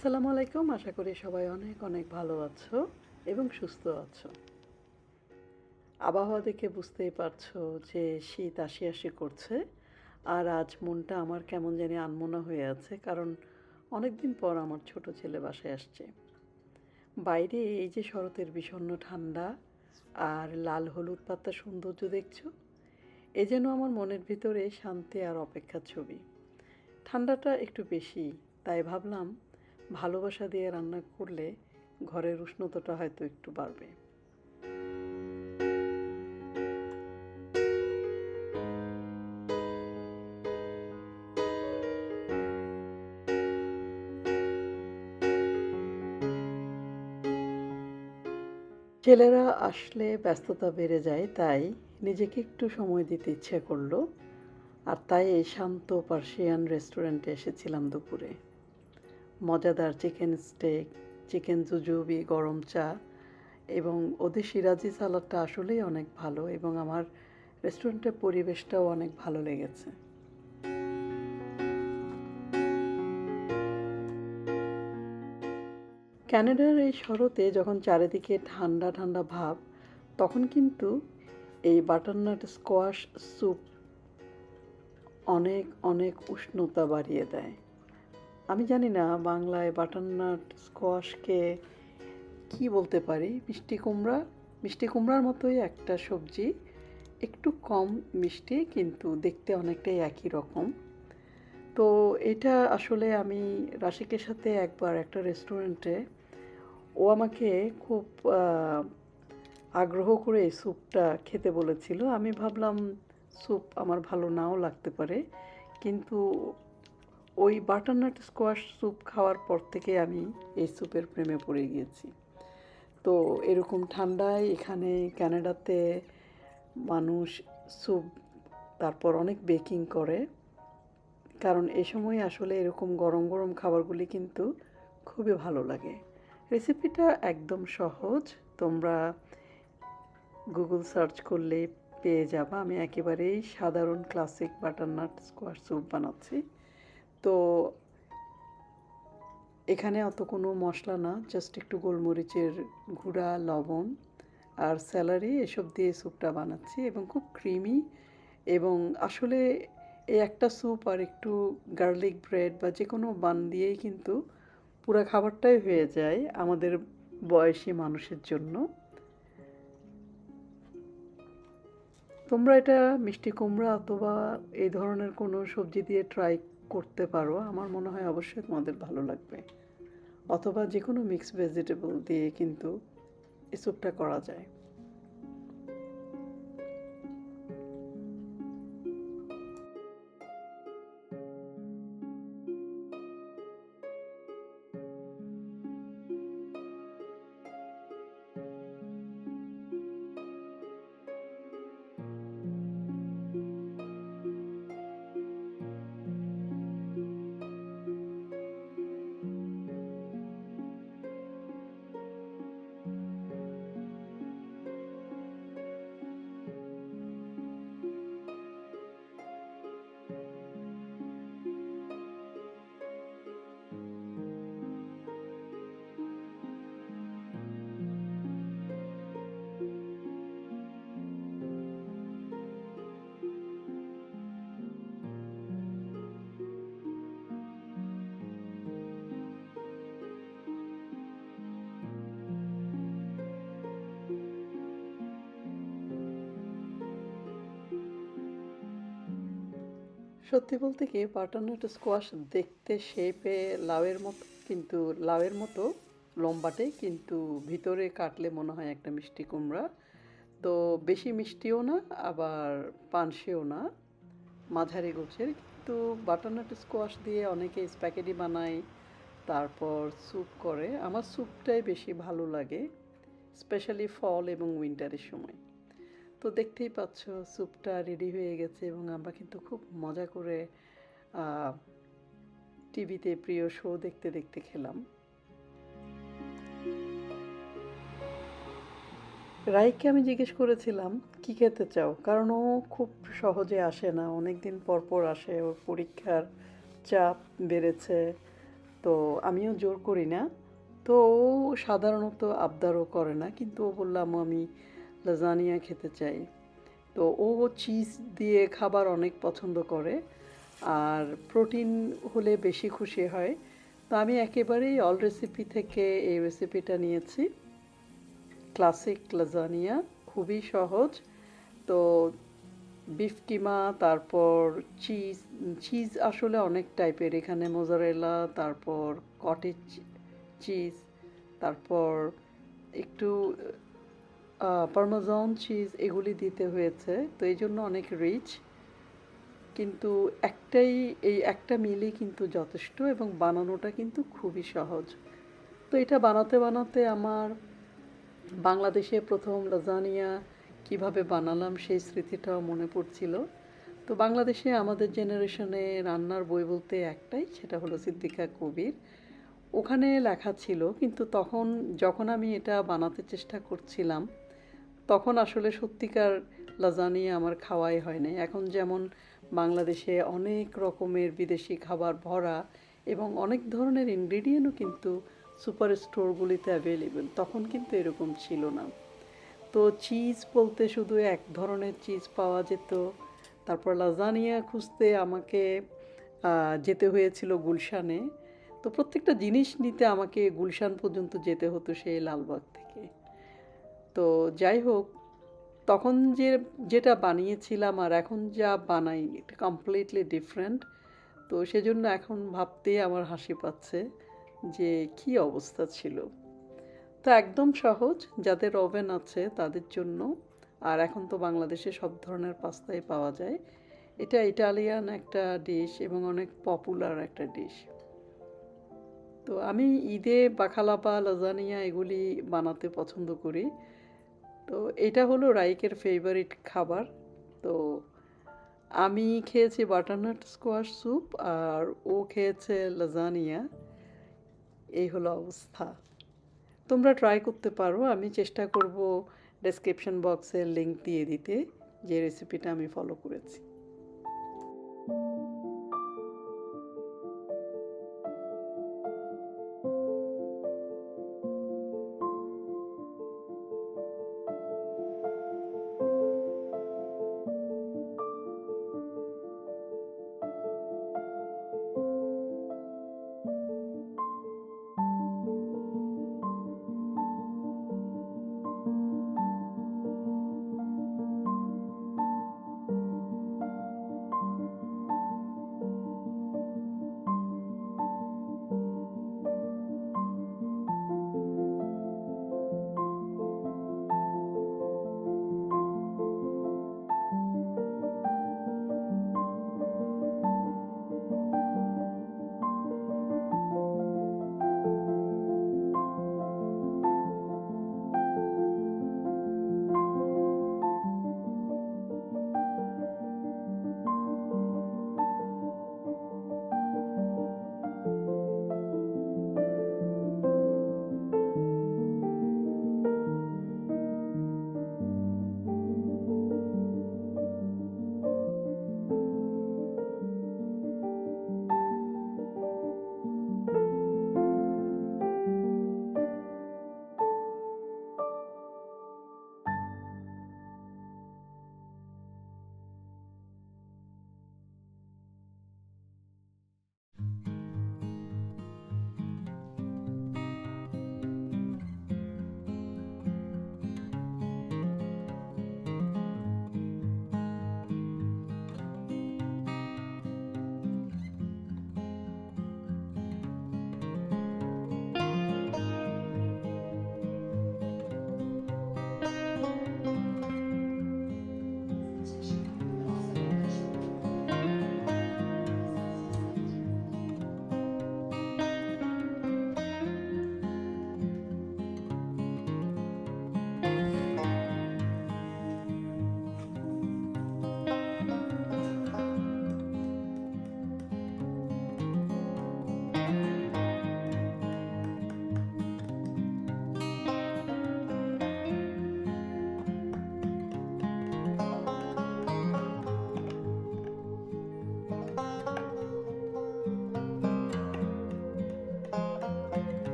আসসালামু আলাইকুম। আশা করি সবাই অনেক অনেক ভালো আছো এবং সুস্থ আছো। আবহাওয়া দেখে বুঝতেই পারছ যে শীত আসি আসি করছে, আর আজ মনটা আমার কেমন জানি আনমনা হয়ে আছে, কারণ অনেক দিন পর আমার ছোট ছেলে বাসায় আসছে। বাইরে এই যে শরতের বিষণ্ণ ঠান্ডা আর লাল হলুদ পাতার সৌন্দর্য দেখছ, এ যেন আমার মনের ভিতরে শান্তি আর অপেক্ষার ছবি। ঠান্ডাটা একটু বেশি, তাই ভাবলাম ভালোবাসা দিয়ে রান্না করলে ঘরের উষ্ণতাটা হয়তো একটু বাড়বে। ছেলেরা আসলে ব্যস্ততা বেড়ে যায়, তাই নিজেকে একটু সময় দিতে ইচ্ছে করল। আর তাই এই শান্ত পার্সিয়ান রেস্টুরেন্টে এসেছিলাম দুপুরে। মজাদার চিকেন স্টেক, চিকেন জুজুবি গরম চা এবং ওদের সিরাজি সালাডটা আসলেই অনেক ভালো এবং আমার রেস্টুরেন্টের পরিবেশটাও অনেক ভালো লেগেছে। ক্যানাডার এই শরতে যখন চারিদিকে ঠান্ডা ঠান্ডা ভাব, তখন কিন্তু এই বাটারনাট স্কোয়াশ স্যুপ অনেক অনেক উষ্ণতা বাড়িয়ে দেয়। আমি জানি না বাংলায় বাটারনাট স্কোয়াশকে কি বলতে পারি? মিষ্টি কুমড়া? মিষ্টি কুমড়ার মতোই একটা সবজি। একটু কম মিষ্টি, কিন্তু দেখতে অনেকটাই একই রকম। তো এটা আসলে আমি রাশিকের সাথে একবার একটা রেস্টুরেন্টে, ও আমাকে খুব আগ্রহ করে এই স্যুপটা খেতে বলেছিল। আমি ভাবলাম, স্যুপ আমার ভালো নাও লাগতে পারে। কিন্তু ওই বাটারনাট স্কোয়াশ স্যুপ খাওয়ার পর থেকে আমি এই স্যুপের প্রেমে পড়ে গিয়েছি। তো এরকম ঠান্ডায় এখানে ক্যানাডাতে মানুষ স্যুপ তারপর অনেক বেকিং করে। কারণ এ সময় আসলে এরকম গরম গরম খাবারগুলি কিন্তু খুবই ভালো লাগে। রেসিপিটা একদম সহজ, তোমরা গুগল সার্চ করলে পেয়ে যাবা। আমি একেবারেই সাধারণ ক্লাসিক বাটারনাট স্কোয়াশ স্যুপ বানাচ্ছি। তো এখানে অত কোনো মশলা না জাস্ট একটু গোলমরিচের গুঁড়া, লবণ আর স্যালারি এসব দিয়ে স্যুপটা বানাচ্ছি এবং খুব ক্রিমি এবং আসলে এই একটা স্যুপ আর একটু গার্লিক ব্রেড বা যে কোনো বান দিয়েই কিন্তু পুরো খাবারটাই হয়ে যায় আমাদের বয়সী মানুষের জন্য। তোমরা এটা মিষ্টি কুমড়া অথবা এই ধরনের কোনো সবজি দিয়ে ট্রাই করতে পারো, আমার মনে হয় অবশ্যই তোমাদের ভালো লাগবে। অথবা যে কোনো মিক্স ভেজিটেবল দিয়ে কিন্তু এই করা যায়। সত্যি বলতে কি বাটারনাট স্কোয়াশ দেখতে শেপে লাউয়ের মতো, কিন্তু লাউয়ের মতো লম্বাটে কিন্তু ভিতরে কাটলে মনে হয় একটা মিষ্টি কুমড়া। তো বেশি মিষ্টিও না, আবার পানসেও না, মাঝারি গোছের। কিন্তু বাটারনাট স্কোয়াশ দিয়ে অনেকে স্প্যাগেটি বানায়, তারপর স্যুপ করে। আমার স্যুপটাই বেশি ভালো লাগে, স্পেশালি ফল এবং উইন্টারের সময়। তো দেখতেই পাচ্ছ স্যুপটা রেডি হয়ে গেছে এবং আমরা কিন্তু খুব মজা করে টিভিতে প্রিয় শো দেখতে দেখতে খেলাম। রাইকে আমি জিজ্ঞেস করেছিলাম, কি খেতে চাও? কারণ ও খুব সহজে আসে না অনেক দিন পর পর আসে, ওর পরীক্ষার চাপ বেড়েছে, তো আমিও জোর করি না। তো ও সাধারণত আবদারও করে না, কিন্তু ও বললাম আমি লাজানিয়া খেতে চাই। তো ও চিজ দিয়ে খাবার অনেক পছন্দ করে আর প্রোটিন হলে বেশি খুশি হয়। তো আমি একেবারেই অল রেসিপি থেকে এই রেসিপিটা নিয়েছি। ক্লাসিক লাজানিয়া খুবই সহজ। তো বিফ কিমা তারপর চিজ চিজ আসলে অনেক টাইপের এখানে মোজারেলা তারপর কটেজ চিজ তারপর একটু পারমাজন চিজ এগুলি দিতে হয়েছে, তো এই জন্য অনেক রিচ কিন্তু একটাই, এই একটা মিলই কিন্তু যথেষ্ট এবং বানানোটা কিন্তু খুবই সহজ। তো এটা বানাতে বানাতে আমার বাংলাদেশে প্রথম লাজানিয়া কীভাবে বানালাম সেই স্মৃতিটাও মনে পড়ছিল। তো বাংলাদেশে আমাদের জেনারেশনে রান্নার বই বলতে একটাই, সেটা হলো সিদ্দিকা কবির। ওখানে লেখা ছিল, কিন্তু তখন যখন আমি এটা বানাতে চেষ্টা করছিলাম তখন আসলে সত্যিকার লাজানিয়া আমার খাওয়াই হয় নাই। এখন যেমন বাংলাদেশে অনেক রকমের বিদেশি খাবার ভরা এবং অনেক ধরনের ইনগ্রিডিয়েন্টও কিন্তু সুপার স্টোরগুলিতে অ্যাভেলেবেল তখন কিন্তু এরকম ছিল না। তো চিজ বলতে শুধু এক ধরনের চিজ পাওয়া যেত। তারপর লাজানিয়া খুঁজতে আমাকে যেতে হয়েছিল গুলশানে। তো প্রত্যেকটা জিনিস নিতে আমাকে গুলশান পর্যন্ত যেতে হতো সেই লালবাগ থেকে। তো যাই হোক, তখন যে, যেটা বানিয়েছিলাম আর এখন যা বানাই, এটা কমপ্লিটলি ডিফারেন্ট তো সেজন্য এখন ভাবতেই আমার হাসি পাচ্ছে যে, কি অবস্থা ছিল। তো একদম সহজ, যাদের ওভেন আছে তাদের জন্য। আর এখন তো বাংলাদেশে সব ধরনের পাস্তাই পাওয়া যায়। এটা ইটালিয়ান একটা ডিশ এবং অনেক পপুলার একটা ডিশ তো আমি ঈদে বাখালাপা, লাজানিয়া এগুলি বানাতে পছন্দ করি। তো এটা হলো রাইকের ফেভারিট খাবার। তো আমি খেয়েছি বাটারনাট স্কোয়াশ স্যুপ আর ও খেয়েছে লাজানিয়া এই হলো অবস্থা। তোমরা ট্রাই করতে পারো, আমি চেষ্টা করব ডেসক্রিপশন বক্সে লিঙ্ক দিয়ে দিতে, যে রেসিপিটা আমি ফলো করেছি।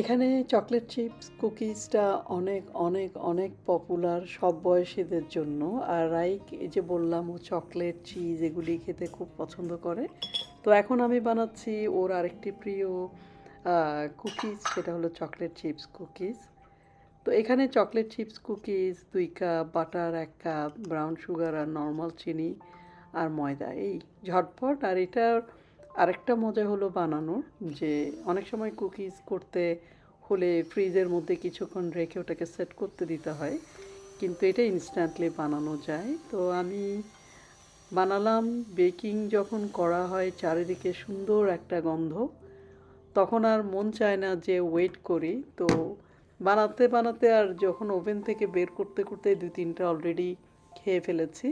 এখানে চকলেট চিপস কুকিজটা অনেক অনেক অনেক পপুলার সব বয়সীদের জন্য। আর রাইক, এই যে বললাম ও চকলেট চিজ এগুলি খেতে খুব পছন্দ করে। তো এখন আমি বানাচ্ছি ওর আরেকটি প্রিয় কুকিজ সেটা হলো চকলেট চিপস কুকিজ তো এখানে চকলেট চিপস কুকিজ দুই কাপ বাটার এক কাপ ব্রাউন সুগার আর নর্মাল চিনি আর ময়দা। এই ঝটপট, আর এটার আরেকটা মজা হলো বানানোর, যে অনেক সময় কুকিজ করতে হলে ফ্রিজের মধ্যে কিছুক্ষণ রেখে ওটাকে সেট করতে দিতে হয়, কিন্তু এটা ইনস্ট্যান্টলি বানানো যায়। তো আমি বানালাম, বেকিং যখন করা হয় চারিদিকে সুন্দর একটা গন্ধ, তখন আর মন চায় না যে ওয়েট করি। তো বানাতে বানাতে আর যখন ওভেন থেকে বের করতে করতে দুই তিনটা অলরেডি খেয়ে ফেলেছি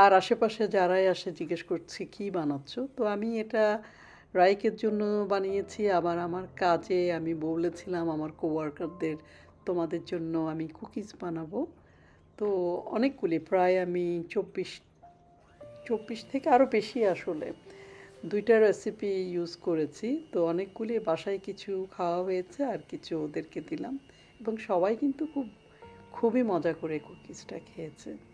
আর আশেপাশে যারাই আসে জিজ্ঞেস করছি, কি বানাচ্ছ? তো আমি এটা রাইকের জন্য বানিয়েছি। আবার আমার কাজে আমি বলেছিলাম, আমার কোওয়ার্কারদের তোমাদের জন্য আমি কুকিজ বানাবো। তো অনেকগুলি, প্রায় আমি চব্বিশ চব্বিশ থেকে আরও বেশি আসলে দুইটা রেসিপি ইউজ করেছি। তো অনেকগুলি বাসায় কিছু খাওয়া হয়েছে আর কিছু ওদেরকে দিলাম এবং সবাই কিন্তু খুব, খুবই মজা করে কুকিজটা খেয়েছে।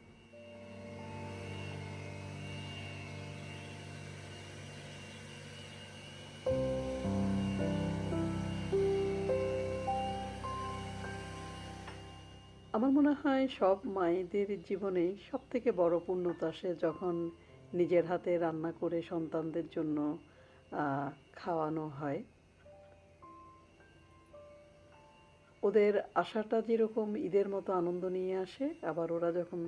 হয় সব মায়েদের জীবনে সব থেকে বড় পূর্ণতা আসে যখন নিজের হাতে রান্না করে সন্তানদের জন্য খাওয়ানো হয়। ওদের আশাটা যেরকম ঈদের মতো আনন্দ নিয়ে আসে, আবার ওরা যখন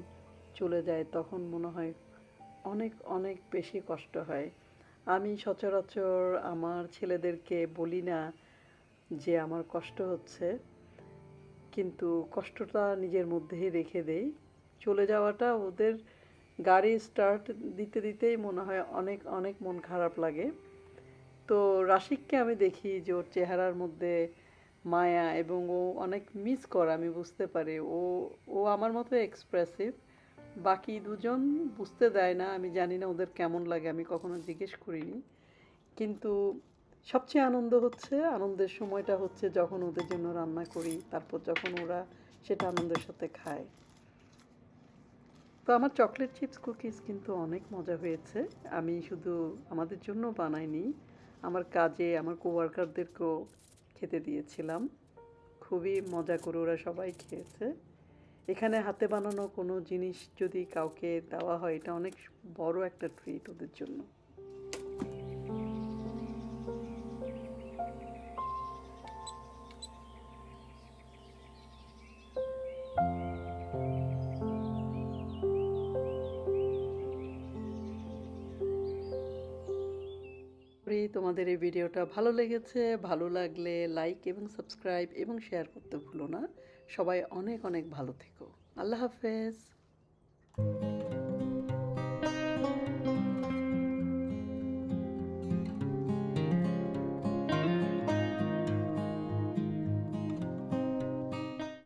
চলে যায় তখন মনে হয় অনেক অনেক বেশি কষ্ট হয়। আমি সচরাচর আমার ছেলেদেরকে বলি না যে আমার কষ্ট হচ্ছে। কিন্তু কষ্টটা নিজের মধ্যেই রেখে দেই। চলে যাওয়াটা ওদের গাড়ি স্টার্ট দিতে দিতেই মনে হয় অনেক অনেক মন খারাপ লাগে। তো রাশিককে আমি দেখি যে ওর চেহারার মধ্যে মায়া এবং ও অনেক মিস করে, আমি বুঝতে পারি। ও ও আমার মতো এক্সপ্রেসিভ বাকি দুজন বুঝতে দেয় না, আমি জানি না ওদের কেমন লাগে, আমি কখনো জিজ্ঞেস করিনি। কিন্তু সবচেয়ে আনন্দ হচ্ছে, আনন্দের সময়টা হচ্ছে যখন ওদের জন্য রান্না করি, তারপর যখন ওরা সেটা আনন্দের সাথে খায়। তো আমার চকলেট চিপস কুকিজ কিন্তু অনেক মজা হয়েছে। আমি শুধু আমাদের জন্য বানাইনি, আমার কাজে, আমার কোওয়ার্কারদেরকেও খেতে দিয়েছিলাম। খুবই মজা করে ওরা সবাই খেয়েছে। এখানে হাতে বানানো কোনো জিনিস যদি কাউকে দেওয়া হয়, এটা অনেক বড় একটা ট্রিট ওদের জন্য। তোমাদের এই ভিডিওটা ভালো লেগেছে, ভালো লাগলে লাইক এবং সাবস্ক্রাইব এবং শেয়ার করতে ভুলো না। সবাই অনেক অনেক ভালো থেকো। আল্লাহ হাফেজ।